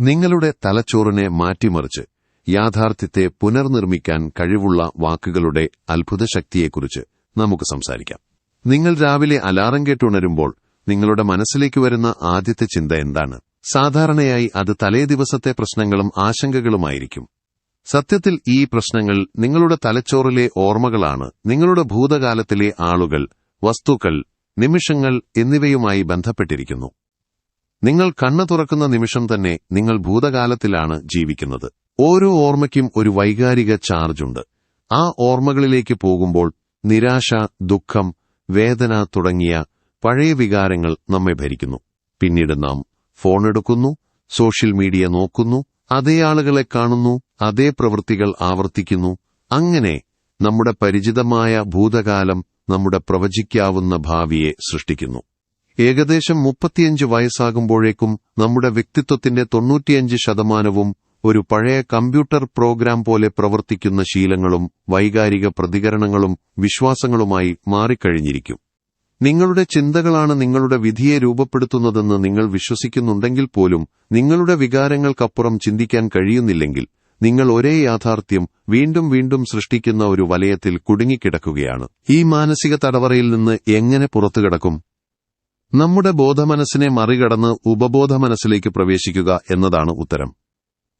നിങ്ങളുടെ തലച്ചോറിനെ മാറ്റിമറിച്ച് യാഥാർത്ഥ്യത്തെ പുനർനിർമ്മിക്കാൻ കഴിവുള്ള വാക്കുകളുടെ അത്ഭുത ശക്തിയെക്കുറിച്ച് നമുക്ക് സംസാരിക്കാം. നിങ്ങൾ രാവിലെ അലാറം കേട്ടുണരുമ്പോൾ നിങ്ങളുടെ മനസ്സിലേക്ക് വരുന്ന ആദ്യത്തെ ചിന്ത എന്താണ്? സാധാരണയായി അത് തലേ ദിവസത്തെ പ്രശ്നങ്ങളും ആശങ്കകളുമായിരിക്കും. സത്യത്തിൽ ഈ പ്രശ്നങ്ങൾ നിങ്ങളുടെ തലച്ചോറിലെ ഓർമ്മകളാണ്. നിങ്ങളുടെ ഭൂതകാലത്തിലെ ആളുകൾ വസ്തുക്കൾ നിമിഷങ്ങൾ എന്നിവയുമായി ബന്ധപ്പെട്ടിരിക്കുന്നു. നിങ്ങൾ കണ്ണു തുറക്കുന്ന നിമിഷം തന്നെ നിങ്ങൾ ഭൂതകാലത്തിലാണ് ജീവിക്കുന്നത്. ഓരോ ഓർമ്മയ്ക്കും ഒരു വൈകാരിക ചാർജുണ്ട് ആ ഓർമ്മകളിലേക്ക് പോകുമ്പോൾ നിരാശ ദുഃഖം വേദന തുടങ്ങിയ പഴയ വികാരങ്ങൾ നമ്മെ ഭരിക്കുന്നു. പിന്നീട് നാം ഫോൺ എടുക്കുന്നു സോഷ്യൽ മീഡിയ നോക്കുന്നു അതേ ആളുകളെ കാണുന്നു അതേ പ്രവൃത്തികൾ ആവർത്തിക്കുന്നു. അങ്ങനെ നമ്മുടെ പരിചിതമായ ഭൂതകാലം നമ്മുടെ പ്രവചിക്കാവുന്ന ഭാവിയെ സൃഷ്ടിക്കുന്നു. ഏകദേശം മുപ്പത്തിയഞ്ച് വയസ്സാകുമ്പോഴേക്കും നമ്മുടെ വ്യക്തിത്വത്തിന്റെ തൊണ്ണൂറ്റിയഞ്ച് ശതമാനവും ഒരു പഴയ കമ്പ്യൂട്ടർ പ്രോഗ്രാം പോലെ പ്രവർത്തിക്കുന്ന ശീലങ്ങളും വൈകാരിക പ്രതികരണങ്ങളും വിശ്വാസങ്ങളുമായി മാറിക്കഴിഞ്ഞിരിക്കും. നിങ്ങളുടെ ചിന്തകളാണ് നിങ്ങളുടെ വിധിയെ രൂപപ്പെടുത്തുന്നതെന്ന് നിങ്ങൾ വിശ്വസിക്കുന്നുണ്ടെങ്കിൽ പോലും നിങ്ങളുടെ വികാരങ്ങൾക്കപ്പുറം ചിന്തിക്കാൻ കഴിയുന്നില്ലെങ്കിൽ നിങ്ങൾ ഒരേ യാഥാർത്ഥ്യം വീണ്ടും വീണ്ടും സൃഷ്ടിക്കുന്ന ഒരു വലയത്തിൽ കുടുങ്ങിക്കിടക്കുകയാണ്. ഈ മാനസിക തടവറയിൽ നിന്ന് എങ്ങനെ പുറത്തു കിടക്കും നമ്മുടെ ബോധമനസ്സിനെ മറികടന്ന് ഉപബോധ മനസ്സിലേക്ക് പ്രവേശിക്കുക എന്നതാണ് ഉത്തരം.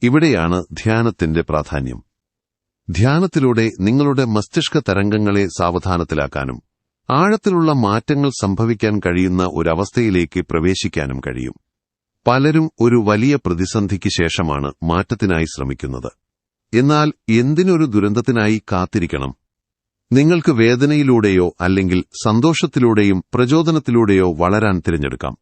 ഇവിടെയാണ് ധ്യാനത്തിന്റെ പ്രാധാന്യം. ധ്യാനത്തിലൂടെ നിങ്ങളുടെ മസ്തിഷ്ക തരംഗങ്ങളെ സാവധാനത്തിലാക്കാനും ആഴത്തിലുള്ള മാറ്റങ്ങൾ സംഭവിക്കാൻ കഴിയുന്ന ഒരവസ്ഥയിലേക്ക് പ്രവേശിക്കാനും കഴിയും. പലരും ഒരു വലിയ പ്രതിസന്ധിക്ക് ശേഷമാണ് മാറ്റത്തിനായി ശ്രമിക്കുന്നത്. എന്നാൽ എന്തിനൊരു ദുരന്തത്തിനായി കാത്തിരിക്കണം? നിങ്ങൾക്ക് വേദനയിലൂടെയോ അല്ലെങ്കിൽ സന്തോഷത്തിലൂടെയും പ്രചോദനത്തിലൂടെയോ വളരാൻ തിരഞ്ഞെടുക്കാം.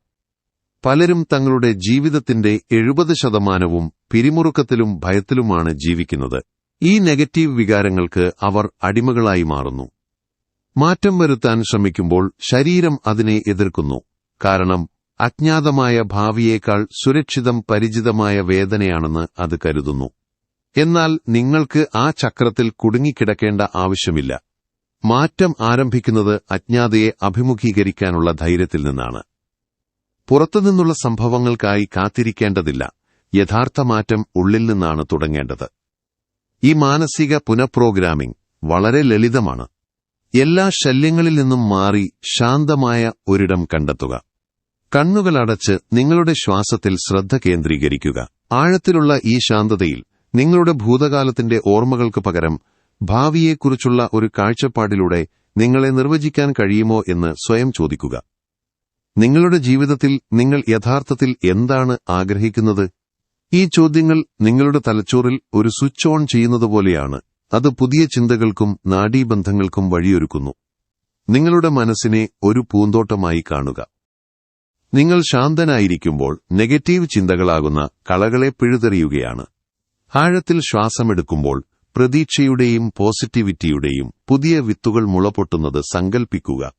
പലരും തങ്ങളുടെ ജീവിതത്തിന്റെ എഴുപത് ശതമാനവും പിരിമുറുക്കത്തിലും ഭയത്തിലുമാണ് ജീവിക്കുന്നത്. ഈ നെഗറ്റീവ് വികാരങ്ങൾക്ക് അവർ അടിമകളായി മാറുന്നു. മാറ്റം വരുത്താൻ ശ്രമിക്കുമ്പോൾ ശരീരം അതിനെ എതിർക്കുന്നു. കാരണം അജ്ഞാതമായ ഭാവിയേക്കാൾ സുരക്ഷിതം പരിചിതമായ വേദനയാണെന്ന് അത് കരുതുന്നു. എന്നാൽ നിങ്ങൾക്ക് ആ ചക്രത്തിൽ കുടുങ്ങിക്കിടക്കേണ്ട ആവശ്യമില്ല. മാറ്റം ആരംഭിക്കുന്നത് അജ്ഞാതയെ അഭിമുഖീകരിക്കാനുള്ള ധൈര്യത്തിൽ നിന്നാണ്. പുറത്തുനിന്നുള്ള സംഭവങ്ങൾക്കായി കാത്തിരിക്കേണ്ടതില്ല. യഥാർത്ഥ മാറ്റം ഉള്ളിൽ നിന്നാണ് തുടങ്ങേണ്ടത്. ഈ മാനസിക പുനഃപ്രോഗ്രാമിംഗ് വളരെ ലളിതമാണ്. എല്ലാ ശല്യങ്ങളിൽ നിന്നും മാറി ശാന്തമായ ഒരിടം കണ്ടെത്തുക. കണ്ണുകളടച്ച് നിങ്ങളുടെ ശ്വാസത്തിൽ ശ്രദ്ധ കേന്ദ്രീകരിക്കുക. ആഴത്തിലുള്ള ഈ ശാന്തതയിൽ നിങ്ങളുടെ ഭൂതകാലത്തിന്റെ ഓർമ്മകൾക്ക് പകരം ഭാവിയെക്കുറിച്ചുള്ള ഒരു കാഴ്ചപ്പാടിലൂടെ നിങ്ങളെ നിർവചിക്കാൻ കഴിയുമോ എന്ന് സ്വയം ചോദിക്കുക. നിങ്ങളുടെ ജീവിതത്തിൽ നിങ്ങൾ യഥാർത്ഥത്തിൽ എന്താണ് ആഗ്രഹിക്കുന്നത്? ഈ ചോദ്യങ്ങൾ നിങ്ങളുടെ തലച്ചോറിൽ ഒരു സ്വിച്ച് ഓൺ ചെയ്യുന്നതുപോലെയാണ് അത് പുതിയ ചിന്തകൾക്കും നാഡീബന്ധങ്ങൾക്കും വഴിയൊരുക്കുന്നു. നിങ്ങളുടെ മനസ്സിനെ ഒരു പൂന്തോട്ടമായി കാണുക. നിങ്ങൾ ശാന്തനായിരിക്കുമ്പോൾ നെഗറ്റീവ് ചിന്തകളാകുന്ന കളകളെ പിഴുതെറിയുകയാണ്. ആഴത്തിൽ ശ്വാസമെടുക്കുമ്പോൾ പ്രതീക്ഷയുടെയും പോസിറ്റിവിറ്റിയുടെയും പുതിയ വിത്തുകൾ മുളപൊട്ടുന്നത് സങ്കൽപ്പിക്കുക.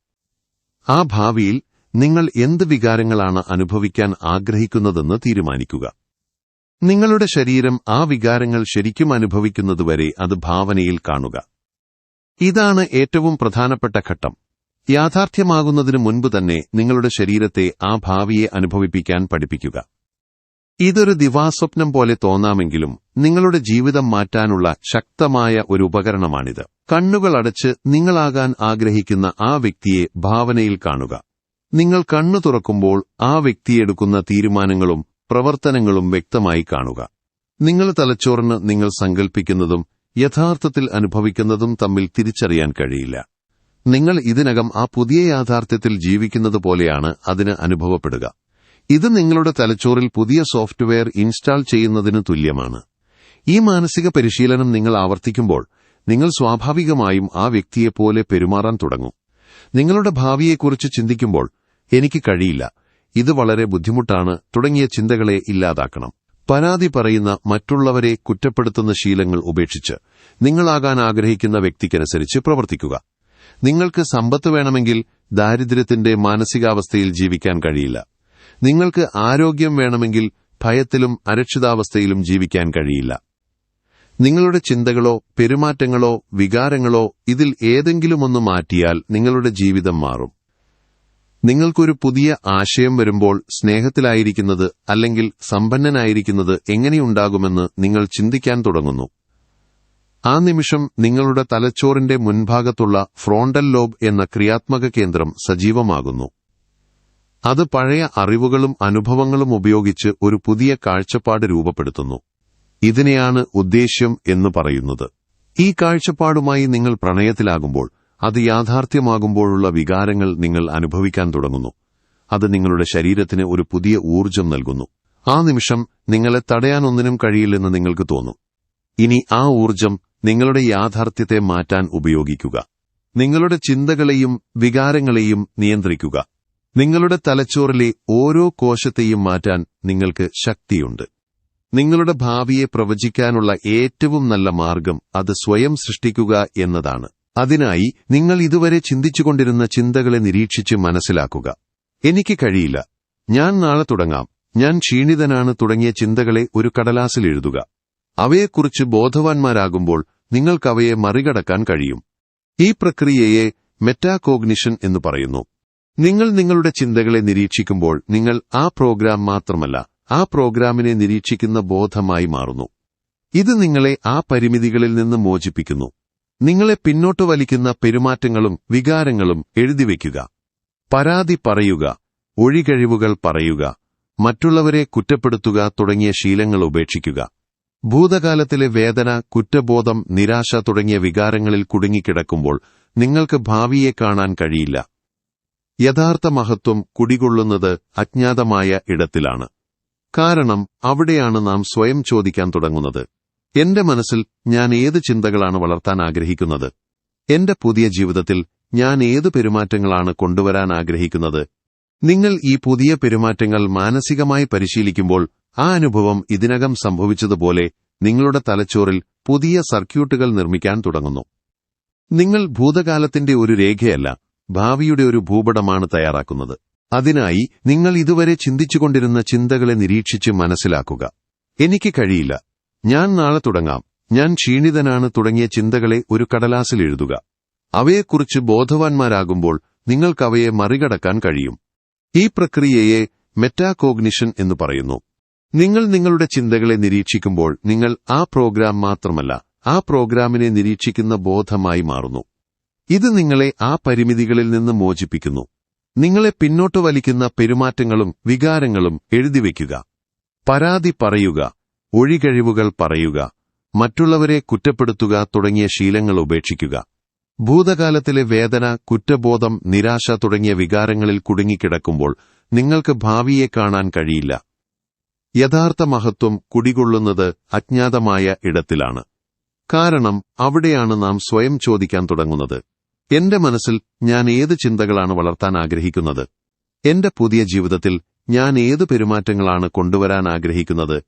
ആ ഭാവിയിൽ നിങ്ങൾ എന്ത് വികാരങ്ങളാണ് അനുഭവിക്കാൻ ആഗ്രഹിക്കുന്നതെന്ന് തീരുമാനിക്കുക. നിങ്ങളുടെ ശരീരം ആ വികാരങ്ങൾ ശരിക്കും അനുഭവിക്കുന്നതുവരെ അത് ഭാവനയിൽ കാണുക. ഇതാണ് ഏറ്റവും പ്രധാനപ്പെട്ട ഘട്ടം. യാഥാർത്ഥ്യമാകുന്നതിനു മുൻപ് തന്നെ നിങ്ങളുടെ ശരീരത്തെ ആ ഭാവിയെ അനുഭവിപ്പിക്കാൻ പഠിപ്പിക്കുക. ഇതൊരു ദിവാസ്വപ്നം പോലെ തോന്നാമെങ്കിലും നിങ്ങളുടെ ജീവിതം മാറ്റാനുള്ള ശക്തമായ ഒരു ഉപകരണമാണിത്. കണ്ണുകൾ അടച്ച് നിങ്ങളാകാൻ ആഗ്രഹിക്കുന്ന ആ വ്യക്തിയെ ഭാവനയിൽ കാണുക. നിങ്ങൾ കണ്ണു തുറക്കുമ്പോൾ ആ വ്യക്തിയെടുക്കുന്ന തീരുമാനങ്ങളും പ്രവർത്തനങ്ങളും വ്യക്തമായി കാണുക. നിങ്ങൾ തലച്ചോറിന് നിങ്ങൾ സങ്കൽപ്പിക്കുന്നതും യഥാർത്ഥത്തിൽ അനുഭവിക്കുന്നതും തമ്മിൽ തിരിച്ചറിയാൻ കഴിയില്ല. നിങ്ങൾ ഇതിനകം ആ പുതിയ യാഥാർത്ഥ്യത്തിൽ ജീവിക്കുന്നത് പോലെയാണ് അതിന് അനുഭവപ്പെടുക. ഇത് നിങ്ങളുടെ തലച്ചോറിൽ പുതിയ സോഫ്റ്റ്വെയർ ഇൻസ്റ്റാൾ ചെയ്യുന്നതിന് തുല്യമാണ്. ഈ മാനസിക പരിശീലനം നിങ്ങൾ ആവർത്തിക്കുമ്പോൾ നിങ്ങൾ സ്വാഭാവികമായും ആ വ്യക്തിയെപ്പോലെ പെരുമാറാൻ തുടങ്ങും. നിങ്ങളുടെ ഭാവിയെക്കുറിച്ച് ചിന്തിക്കുമ്പോൾ എനിക്ക് കഴിയില്ല. ഇത് വളരെ ബുദ്ധിമുട്ടാണ്. തുടങ്ങിയ ചിന്തകളെ ഇല്ലാതാക്കണം. പരാതി പറയുന്ന മറ്റുള്ളവരെ കുറ്റപ്പെടുത്തുന്ന ശീലങ്ങൾ ഉപേക്ഷിച്ച് നിങ്ങളാകാൻ ആഗ്രഹിക്കുന്ന വ്യക്തിക്കനുസരിച്ച് പ്രവർത്തിക്കുക. നിങ്ങൾക്ക് സമ്പത്ത് വേണമെങ്കിൽ ദാരിദ്ര്യത്തിന്റെ മാനസികാവസ്ഥയിൽ ജീവിക്കാൻ കഴിയില്ല. നിങ്ങൾക്ക് ആരോഗ്യം വേണമെങ്കിൽ ഭയത്തിലും അരക്ഷിതാവസ്ഥയിലും ജീവിക്കാൻ കഴിയില്ല. നിങ്ങളുടെ ചിന്തകളോ പെരുമാറ്റങ്ങളോ വികാരങ്ങളോ ഇതിൽ ഏതെങ്കിലും ഒന്ന് മാറ്റിയാൽ നിങ്ങളുടെ ജീവിതം മാറും. നിങ്ങൾക്കൊരു പുതിയ ആശയം വരുമ്പോൾ സ്നേഹത്തിലായിരിക്കുന്നത് അല്ലെങ്കിൽ സമ്പന്നനായിരിക്കുന്നത് എങ്ങനെയുണ്ടാകുമെന്ന് നിങ്ങൾ ചിന്തിക്കാൻ തുടങ്ങുന്നു. ആ നിമിഷം നിങ്ങളുടെ തലച്ചോറിന്റെ മുൻഭാഗത്തുള്ള ഫ്രോണ്ടൽ ലോബ് എന്ന ക്രിയാത്മക കേന്ദ്രം സജീവമാകുന്നു. അത് പഴയ അറിവുകളും അനുഭവങ്ങളും ഉപയോഗിച്ച് ഒരു പുതിയ കാഴ്ചപ്പാട് രൂപപ്പെടുത്തുന്നു. ഇതിനെയാണ് ഉദ്ദേശ്യം എന്ന് പറയുന്നത്. ഈ കാഴ്ചപ്പാടുമായി നിങ്ങൾ പ്രണയത്തിലാകുമ്പോൾ അത് യാഥാർത്ഥ്യമാകുമ്പോഴുള്ള വികാരങ്ങൾ നിങ്ങൾ അനുഭവിക്കാൻ തുടങ്ങുന്നു. അത് നിങ്ങളുടെ ശരീരത്തിന് ഒരു പുതിയ ഊർജം നൽകുന്നു. ആ നിമിഷം നിങ്ങളെ തടയാനൊന്നിനും കഴിയില്ലെന്ന് നിങ്ങൾക്ക് തോന്നും. ഇനി ആ ഊർജം നിങ്ങളുടെ യാഥാർത്ഥ്യത്തെ മാറ്റാൻ ഉപയോഗിക്കുക. നിങ്ങളുടെ ചിന്തകളെയും വികാരങ്ങളെയും നിയന്ത്രിക്കുക. നിങ്ങളുടെ തലച്ചോറിലെ ഓരോ കോശത്തെയും മാറ്റാൻ നിങ്ങൾക്ക് ശക്തിയുണ്ട്. നിങ്ങളുടെ ഭാവിയെ പ്രവചിക്കാനുള്ള ഏറ്റവും നല്ല മാർഗം അത് സ്വയം സൃഷ്ടിക്കുക എന്നതാണ്. അതിനായി നിങ്ങൾ ഇതുവരെ ചിന്തിച്ചുകൊണ്ടിരുന്ന ചിന്തകളെ നിരീക്ഷിച്ച് മനസ്സിലാക്കുക. എനിക്ക് കഴിയില്ല. ഞാൻ നാളെ തുടങ്ങാം. ഞാൻ ക്ഷീണിതനാണ് തുടങ്ങിയ ചിന്തകളെ ഒരു കടലാസിൽ എഴുതുക. അവയെക്കുറിച്ച് ബോധവാന്മാരാകുമ്പോൾ നിങ്ങൾക്കവയെ മറികടക്കാൻ കഴിയും. ഈ പ്രക്രിയയെ മെറ്റാകോഗ്നിഷൻ എന്ന് പറയുന്നു. നിങ്ങൾ നിങ്ങളുടെ ചിന്തകളെ നിരീക്ഷിക്കുമ്പോൾ നിങ്ങൾ ആ പ്രോഗ്രാം മാത്രമല്ല ആ പ്രോഗ്രാമിനെ നിരീക്ഷിക്കുന്ന ബോധമായി മാറുന്നു. ഇത് നിങ്ങളെ ആ പരിമിതികളിൽ നിന്ന് മോചിപ്പിക്കുന്നു. നിങ്ങളെ പിന്നോട്ട് വലിക്കുന്ന പെരുമാറ്റങ്ങളും വികാരങ്ങളും എഴുതിവെക്കുക പരാതി പറയുക ഒഴികഴിവുകൾ പറയുക മറ്റുള്ളവരെ കുറ്റപ്പെടുത്തുക തുടങ്ങിയ ശീലങ്ങൾ ഉപേക്ഷിക്കുക. ഭൂതകാലത്തിലെ വേദന കുറ്റബോധം നിരാശ തുടങ്ങിയ വികാരങ്ങളിൽ കുടുങ്ങിക്കിടക്കുമ്പോൾ നിങ്ങൾക്ക് ഭാവിയെ കാണാൻ കഴിയില്ല. യഥാർത്ഥ മഹത്വം കുടികൊള്ളുന്നത് അജ്ഞാതമായ ഇടത്തിലാണ്. കാരണം അവിടെയാണ് നാം സ്വയം ചോദിക്കാൻ തുടങ്ങുന്നത്. എന്റെ മനസ്സിൽ ഞാൻ ഏത് ചിന്തകളാണ് വളർത്താൻ ആഗ്രഹിക്കുന്നത്? എന്റെ പുതിയ ജീവിതത്തിൽ ഞാൻ ഏത് പെരുമാറ്റങ്ങളാണ് കൊണ്ടുവരാൻ ആഗ്രഹിക്കുന്നത്? നിങ്ങൾ ഈ പുതിയ പെരുമാറ്റങ്ങൾ മാനസികമായി പരിശീലിക്കുമ്പോൾ ആ അനുഭവം ഇതിനകം സംഭവിച്ചതുപോലെ നിങ്ങളുടെ തലച്ചോറിൽ പുതിയ സർക്യൂട്ടുകൾ നിർമ്മിക്കാൻ തുടങ്ങുന്നു. നിങ്ങൾ ഭൂതകാലത്തിന്റെ ഒരു രേഖയല്ല ഭാവിയുടെ ഒരു ഭൂപടമാണ് തയ്യാറാക്കുന്നത്. അതിനായി നിങ്ങൾ ഇതുവരെ ചിന്തിച്ചുകൊണ്ടിരുന്ന ചിന്തകളെ നിരീക്ഷിച്ച് മനസ്സിലാക്കുക. എനിക്ക് കഴിയില്ല. ഞാൻ നാളെ തുടങ്ങാം. ഞാൻ ക്ഷീണിതനാണ് തുടങ്ങിയ ചിന്തകളെ ഒരു കടലാസിൽ എഴുതുക. അവയെക്കുറിച്ച് ബോധവാന്മാരാകുമ്പോൾ നിങ്ങൾക്കവയെ മറികടക്കാൻ കഴിയും. ഈ പ്രക്രിയയെ മെറ്റാകോഗ്നിഷൻ എന്ന് പറയുന്നു. നിങ്ങൾ നിങ്ങളുടെ ചിന്തകളെ നിരീക്ഷിക്കുമ്പോൾ നിങ്ങൾ ആ പ്രോഗ്രാം മാത്രമല്ല ആ പ്രോഗ്രാമിനെ നിരീക്ഷിക്കുന്ന ബോധമായി മാറുന്നു. ഇത് നിങ്ങളെ ആ പരിമിതികളിൽ നിന്ന് മോചിപ്പിക്കുന്നു. നിങ്ങളെ പിന്നോട്ട് വലിക്കുന്ന പെരുമാറ്റങ്ങളും വികാരങ്ങളും എഴുതിവെക്കുക പരാതി പറയുക. ഒഴികഴിവുകൾ പറയുക. മറ്റുള്ളവരെ കുറ്റപ്പെടുത്തുക തുടങ്ങിയ ശീലങ്ങൾ ഉപേക്ഷിക്കുക. ഭൂതകാലത്തിലെ വേദന കുറ്റബോധം നിരാശ തുടങ്ങിയ വികാരങ്ങളിൽ കുടുങ്ങിക്കിടക്കുമ്പോൾ നിങ്ങൾക്ക് ഭാവിയെ കാണാൻ കഴിയില്ല. യഥാർത്ഥ മഹത്വം കുടികൊള്ളുന്നത് അജ്ഞാതമായ ഇടത്തിലാണ്. കാരണം അവിടെയാണ് നാം സ്വയം ചോദിക്കാൻ തുടങ്ങുന്നത്. എന്റെ മനസ്സിൽ ഞാൻ ഏത് ചിന്തകളാണ് വളർത്താൻ ആഗ്രഹിക്കുന്നത്? എന്റെ പുതിയ ജീവിതത്തിൽ ഞാൻ ഏത് പെരുമാറ്റങ്ങളാണ് കൊണ്ടുവരാൻ ആഗ്രഹിക്കുന്നത്?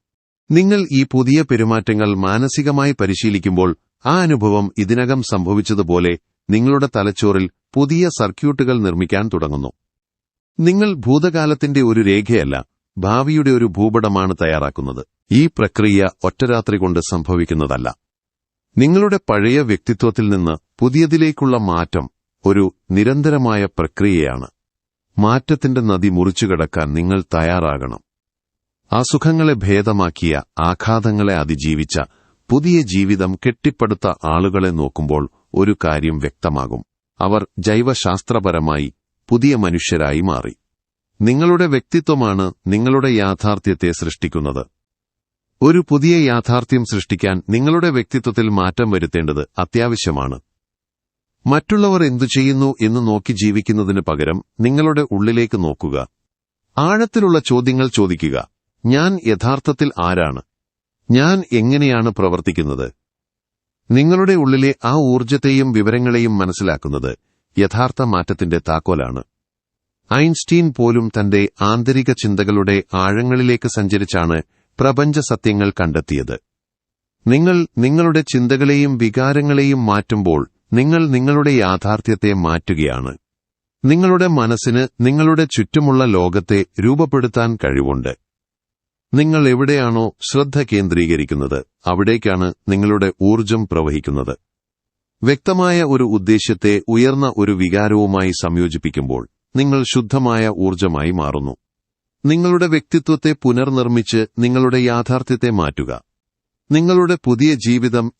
നിങ്ങൾ ഈ പുതിയ പെരുമാറ്റങ്ങൾ മാനസികമായി പരിശീലിക്കുമ്പോൾ ആ അനുഭവം ഇതിനകം സംഭവിച്ചതുപോലെ നിങ്ങളുടെ തലച്ചോറിൽ പുതിയ സർക്യൂട്ടുകൾ നിർമ്മിക്കാൻ തുടങ്ങുന്നു. നിങ്ങൾ ഭൂതകാലത്തിന്റെ ഒരു രേഖയല്ല ഭാവിയുടെ ഒരു ഭൂപടമാണ് തയ്യാറാക്കുന്നത്. ഈ പ്രക്രിയ ഒറ്റരാത്രി കൊണ്ട് സംഭവിക്കുന്നതല്ല. നിങ്ങളുടെ പഴയ വ്യക്തിത്വത്തിൽ നിന്ന് പുതിയതിലേക്കുള്ള മാറ്റം ഒരു നിരന്തരമായ പ്രക്രിയയാണ്. മാറ്റത്തിന്റെ നദി മുറിച്ചുകടക്കാൻ നിങ്ങൾ തയ്യാറാകണം. അസുഖങ്ങളെ ഭേദമാക്കിയ ആഘാതങ്ങളെ അതിജീവിച്ച പുതിയ ജീവിതം കെട്ടിപ്പടുത്ത ആളുകളെ നോക്കുമ്പോൾ ഒരു കാര്യം വ്യക്തമാകും. അവർ ജൈവശാസ്ത്രപരമായി പുതിയ മനുഷ്യരായി മാറി. നിങ്ങളുടെ വ്യക്തിത്വമാണ് നിങ്ങളുടെ യാഥാർത്ഥ്യത്തെ സൃഷ്ടിക്കുന്നത്. ഒരു പുതിയ യാഥാർത്ഥ്യം സൃഷ്ടിക്കാൻ നിങ്ങളുടെ വ്യക്തിത്വത്തിൽ മാറ്റം വരുത്തേണ്ടത് അത്യാവശ്യമാണ്. മറ്റുള്ളവർ എന്തു ചെയ്യുന്നു എന്ന് നോക്കി ജീവിക്കുന്നതിന് പകരം നിങ്ങളുടെ ഉള്ളിലേക്ക് നോക്കുക. ആഴത്തിലുള്ള ചോദ്യങ്ങൾ ചോദിക്കുക. ഞാൻ യഥാർത്ഥത്തിൽ ആരാണ്? ഞാൻ എങ്ങനെയാണ് പ്രവർത്തിക്കുന്നത്? നിങ്ങളുടെ ഉള്ളിലെ ആ ഊർജത്തെയും വിവരങ്ങളെയും മനസ്സിലാക്കുന്നത് യഥാർത്ഥ മാറ്റത്തിന്റെ താക്കോലാണ്. ഐൻസ്റ്റീൻ പോലും തന്റെ ആന്തരിക ചിന്തകളുടെ ആഴങ്ങളിലേക്ക് സഞ്ചരിച്ചാണ് പ്രപഞ്ച സത്യങ്ങൾ കണ്ടെത്തിയത്. നിങ്ങൾ നിങ്ങളുടെ ചിന്തകളെയും വികാരങ്ങളെയും മാറ്റുമ്പോൾ നിങ്ങൾ നിങ്ങളുടെ യാഥാർത്ഥ്യത്തെ മാറ്റുകയാണ്. നിങ്ങളുടെ മനസ്സിന് നിങ്ങളുടെ ചുറ്റുമുള്ള ലോകത്തെ രൂപപ്പെടുത്താൻ കഴിവുണ്ട്. നിങ്ങൾ എവിടെയാണോ ശ്രദ്ധ കേന്ദ്രീകരിക്കുന്നത് അവിടേക്കാണ് നിങ്ങളുടെ ഊർജം പ്രവഹിക്കുന്നത്. വ്യക്തമായ ഒരു ഉദ്ദേശ്യത്തെ ഉയർന്ന ഒരു വികാരവുമായി സംയോജിപ്പിക്കുമ്പോൾ നിങ്ങൾ ശുദ്ധമായ ഊർജമായി മാറുന്നു. നിങ്ങളുടെ വ്യക്തിത്വത്തെ പുനർനിർമ്മിച്ച് നിങ്ങളുടെ യാഥാർത്ഥ്യത്തെ മാറ്റുക. നിങ്ങളുടെ പുതിയ ജീവിതം